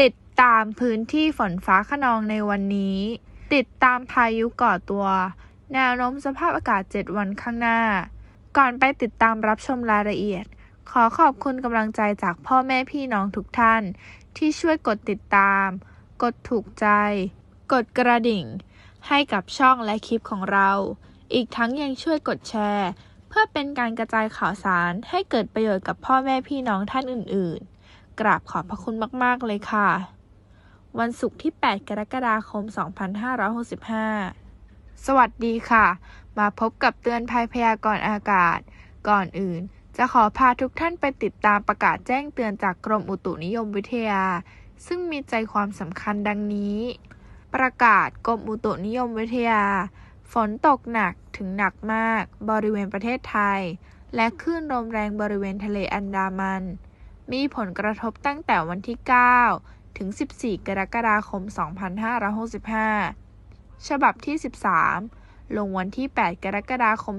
ติดตามพื้นที่ฝนฟ้าขนองในวันนี้ ติดตามพายุก่อตัว แนวโน้มสภาพอากาศ 7 วันข้างหน้า ก่อนไปติดตามรับชมรายละเอียด ขอขอบคุณกำลังใจจากพ่อแม่พี่น้องทุกท่าน ที่ช่วยกดติดตาม กดถูกใจ กดกระดิ่ง ให้กับช่องและคลิปของเรา อีกทั้งยังช่วยกดแชร์ เพื่อเป็นการกระจายข่าวสารให้เกิดประโยชน์กับพ่อแม่พี่น้องท่านอื่น ๆ กราบขอบพระคุณมาก ๆ เลยค่ะ วันศุกร์ที่ 8 กรกฎาคม 2565 สวัสดีค่ะ มาพบกับเตือนภัยพยากรณ์อากาศ ก่อนอื่น จะขอพาทุกท่านไปติดตามประกาศแจ้งเตือนจากกรมอุตุนิยมวิทยา ซึ่งมีใจความสำคัญดังนี้ ประกาศกรมอุตุนิยมวิทยา ฝนตกหนักถึงหนักมาก บริเวณประเทศไทย และคลื่นลมแรงบริเวณทะเลอันดามัน มีผลกระทบตั้งแต่วันที่ 9 ถึง 14 กรกฎาคม 2565 ฉบับที่ 13 ลงวันที่ 8 กรกฎาคม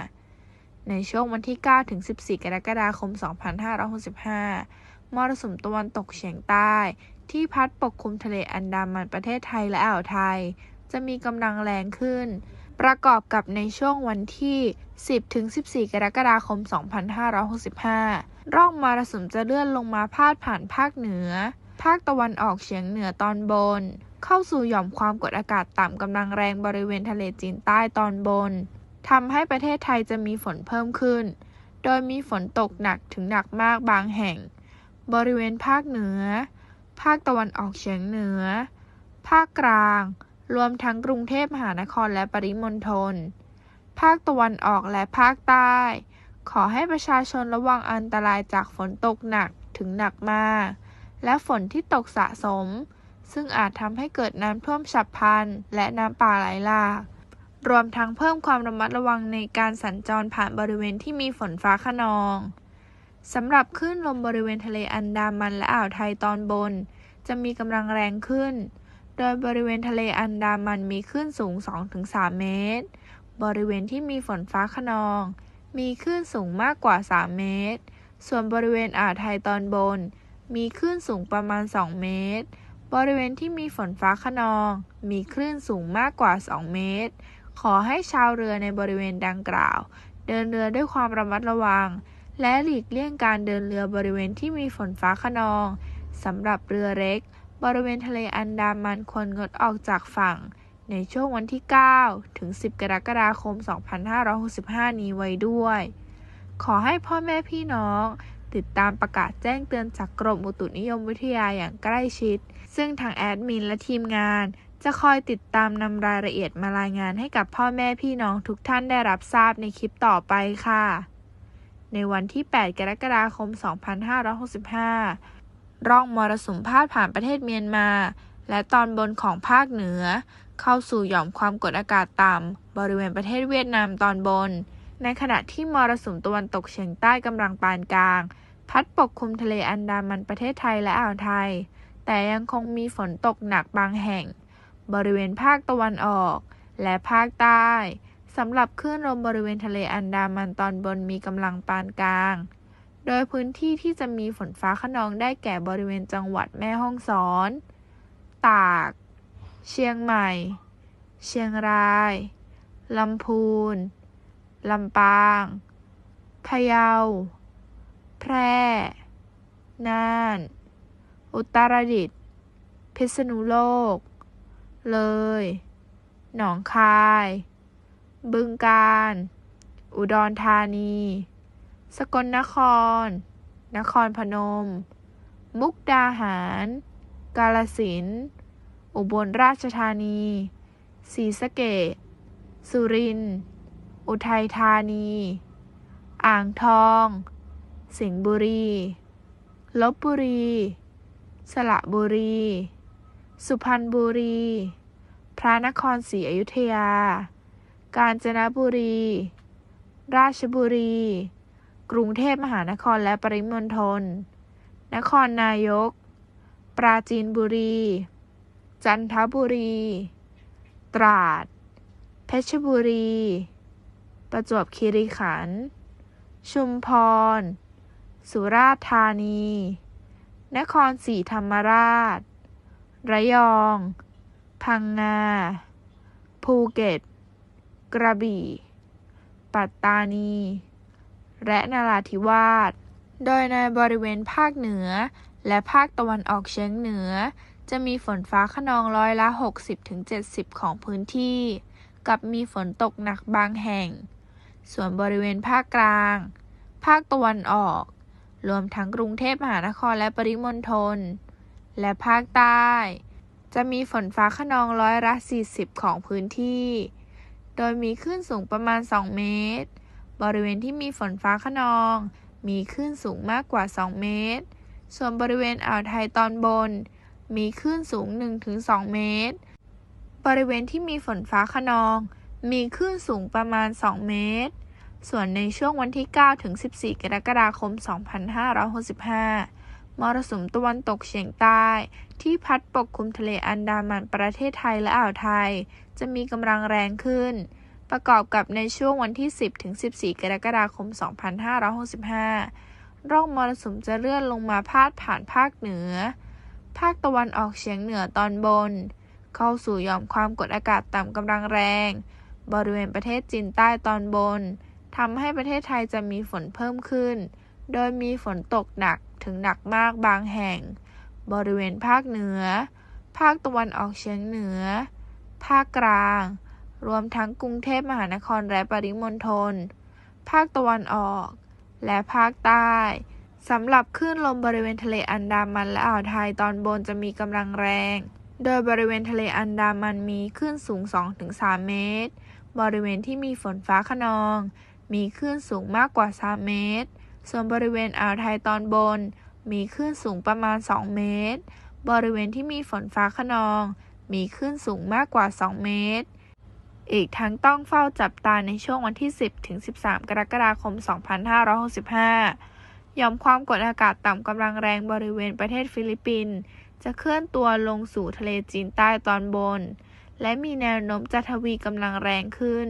2565 ในช่วงวันที่ 9 ถึง 14 กรกฎาคม 2565 มรสุมตะวันตกเฉียงใต้ ที่พัดปกคลุมทะเลอันดามันประเทศไทยและอ่าวไทย จะมีกำลังแรงขึ้นประกอบกับในช่วงวันที่ 10ถึง14 กรกฎาคม 2565 ร่องมรสุมจะเลื่อนลงมาพาดผ่านภาคเหนือ ภาคตะวันออกเฉียงเหนือตอนบน เข้าสู่หย่อมความกดอากาศต่ำกำลังแรงบริเวณทะเลจีนใต้ตอนบนทำให้ประเทศไทยจะมีฝนเพิ่มขึ้น โดยมีฝนตกหนักถึงหนักมากบางแห่ง บริเวณภาคเหนือ ภาคตะวันออกเฉียงเหนือ ภาคกลาง รวมทั้งกรุงเทพมหานครและปริมณฑล ภาคตะวันออกและภาคใต้ ขอให้ประชาชนระวังอันตรายจากฝนตกหนักถึงหนักมาก และฝนที่ตกสะสม ซึ่งอาจทำให้เกิดน้ำท่วมฉับพลัน และน้ำป่าไหลหลากรวมทั้งเพิ่มความระมัดระวังในการสัญจรผ่านบริเวณที่มีฝนฟ้าขนองสำหรับคลื่นลมบริเวณทะเลอันดามันและอ่าวไทยตอนบน จะมีกำลังแรงขึ้น โดยบริเวณทะเลอันดามันมีคลื่นสูง 2-3 เมตร บริเวณที่มีฝนฟ้าขนอง มีคลื่นสูงมากกว่า 3 เมตร ส่วนบริเวณอ่าวไทยตอนบน มีคลื่นสูงประมาณ 2 เมตร บริเวณที่มีฝนฟ้าขนอง มีคลื่นสูงมากกว่า 2 เมตร ขอให้ชาวเรือในบริเวณดังกล่าว เดินเรือด้วยความระมัดระวัง และหลีกเลี่ยงการเดินเรือบริเวณที่มีฝนฟ้าขนองสำหรับเรือเล็ก บริเวณทะเลอันดามันควรงดออกจากฝั่ง ในช่วงวันที่ 9 ถึง 10 กรกฎาคม 2565 นี้ไว้ด้วย ขอให้พ่อแม่พี่น้อง ติดตามประกาศแจ้งเตือนจากกรมอุตุนิยมวิทยาอย่างใกล้ชิด ซึ่งทางแอดมินและทีมงาน จะคอยติดตามนำรายละเอียดมารายงานให้กับพ่อแม่พี่น้องทุกท่านได้รับทราบในคลิปต่อไปค่ะ ในวันที่ 8 กรกฎาคม 2565 ร่องมรสุมพาดผ่านประเทศเมียนมา และตอนบนของภาคเหนือ เข้าสู่หย่อมความกดอากาศต่ำบริเวณประเทศเวียดนามตอนบน ในขณะที่มรสุมตะวันตกเฉียงใต้กำลังปานกลาง พัดปกคลุมทะเลอันดามันประเทศไทยและอ่าวไทย แต่ยังคงมีฝนตกหนักบางแห่ง บริเวณภาคตะวันออก และภาคใต้สำหรับคลื่นลมบริเวณทะเลอันดามันตอนบนมีกำลังปานกลาง โดยพื้นที่ที่จะมีฝนฟ้าขนองได้แก่บริเวณจังหวัดแม่ฮ่องสอน ตาก เชียงใหม่ เชียงราย ลำพูน ลำปาง พะเยา แพร่ น่าน อุตรดิตถ์ พิษณุโลก เลย หนองคาย บึงกาฬ อุดรธานี สกลนคร นครพนม มุกดาหาร กาลสินธุ์ อุบลราชธานี ศรีสะเกษสุรินทร์ อุทัยธานี อ่างทอง สิงห์บุรี ลบบุรี สระบุรี สุพรรณบุรี พระนครศรีอยุธยา กาญจนบุรี ราชบุรี กรุงเทพมหานครและปริมณฑล นครนายก ปราจีนบุรี จันทบุรี ตราด เพชรบุรี ประจวบคีรีขันธ์ ชุมพร สุราษฎร์ธานี นครศรีธรรมราช ระยอง พังงา ภูเก็ต กระบี่ ปัตตานี และนราธิวาส โดยในบริเวณภาคเหนือและภาคตะวันออกเฉียงเหนือ จะมีฝนฟ้าขนองร้อยละ 60-70 ของพื้นที่ กับมีฝนตกหนักบางแห่ง ส่วนบริเวณภาคกลาง ภาคตะวันออก รวมทั้งกรุงเทพมหานครและปริมณฑล และภาคใต้ จะมีฝนฟ้าขนองร้อยละ 40 ของพื้นที่ โดยมีคลื่นสูงประมาณ 2 เมตร บริเวณที่มีฝนฟ้าขนอง มีคลื่นสูงมากกว่า 2 เมตร ส่วนบริเวณอ่าวไทยตอนบน มีคลื่นสูง 1-2 เมตร บริเวณที่มีฝนฟ้าขนอง มีคลื่นสูงประมาณ 2 เมตร ส่วนในช่วงวันที่ 9 ถึง 14 กรกฎาคม 2565 มรสุมตะวันตกเฉียงใต้ ที่พัดปกคลุมทะเลอันดามันประเทศไทยและอ่าวไทย จะมีกำลังแรงขึ้น ประกอบกับในช่วงวันที่ 10 ถึง 14 กรกฎาคม 2565 ร่องมรสุมจะเลื่อนลงมาพาดผ่านภาคเหนือ ภาคตะวันออกเฉียงเหนือตอนบน เข้าสู่ยอมความกดอากาศต่ำกำลังแรง บริเวณประเทศจีนใต้ตอนบนทำให้ประเทศไทยจะมีฝนเพิ่มขึ้น โดยมีฝนตกหนักถึงหนักมากบางแห่ง บริเวณภาคเหนือ ภาคตะวันออกเฉียงเหนือ ภาคกลาง รวมทั้งกรุงเทพมหานครและปริมณฑล ภาคตะวันออก และภาคใต้ สำหรับคลื่นลมบริเวณทะเลอันดามันและอ่าวไทยตอนบนจะมีกำลังแรง โดยบริเวณทะเลอันดามันมีคลื่นสูง 2-3 เมตร บริเวณที่มีฝนฟ้าขนอง มีคลื่นสูงมากกว่า 3 เมตร ส่วนบริเวณอ่าวไทยตอนบน มีคลื่นสูงประมาณ 2 เมตร บริเวณที่มีฝนฟ้าขนอง มีคลื่นสูงมากกว่า 2 เมตร อีกทั้งต้องเฝ้าจับตาในช่วงวันที่ 10-13 กรกฎาคม 2565 หย่อมความกดอากาศต่ำกำลังแรงบริเวณประเทศฟิลิปปินส์จะเคลื่อนตัวลงสู่ทะเลจีนใต้ตอนบน และมีแนวโน้มจะทวีกำลังแรงขึ้น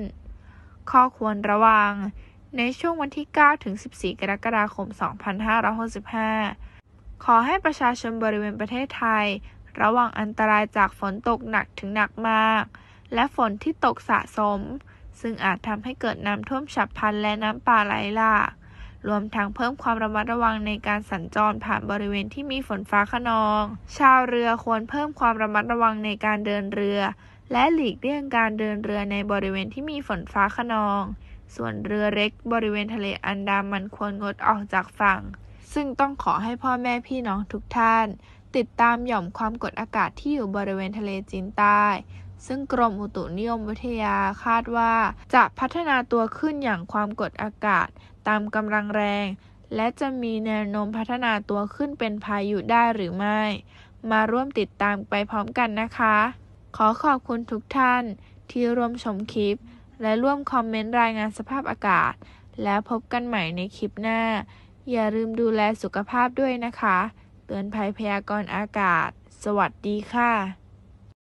ข้อควรระวัง ในช่วงวันที่ 9 ถึง 14 กรกฎาคม 2565 ขอให้ประชาชนบริเวณประเทศไทย ระวังอันตรายจากฝนตกหนักถึงหนักมาก และฝนที่ตกสะสม ซึ่งอาจทำให้เกิดน้ำท่วมฉับพลันและน้ำป่าไหลหลาก รวมทั้งเพิ่มความระมัดระวังในการสัญจรผ่านบริเวณที่มีฝนฟ้าขนอง ชาวเรือควรเพิ่มความระมัดระวังในการเดินเรือ และหลีกเลี่ยงการเดินเรือในบริเวณที่มีฝนฟ้าขนอง ส่วนเรือเล็กบริเวณทะเลอันดามันควรงดออกจากฝั่ง ซึ่งต้องขอให้พ่อแม่พี่น้องทุกท่าน ติดตามหย่อมความกดอากาศที่อยู่บริเวณทะเลจีนใต้ซึ่งกรมอุตุนิยมวิทยาคาดว่า จะพัฒนาตัวขึ้นอย่างความกดอากาศ ตามกำลังแรง และจะมีแนวโน้มพัฒนาตัวขึ้นเป็นพายุได้หรือไม่ มาร่วมติดตามไปพร้อมกันนะคะ ขอขอบคุณทุกท่านที่ร่วมชมคลิป และร่วมคอมเมนต์รายงานสภาพอากาศ แล้วพบกันใหม่ในคลิปหน้า อย่าลืมดูแลสุขภาพด้วยนะคะ เตือนภัยพยากรณ์อากาศ สวัสดีค่ะ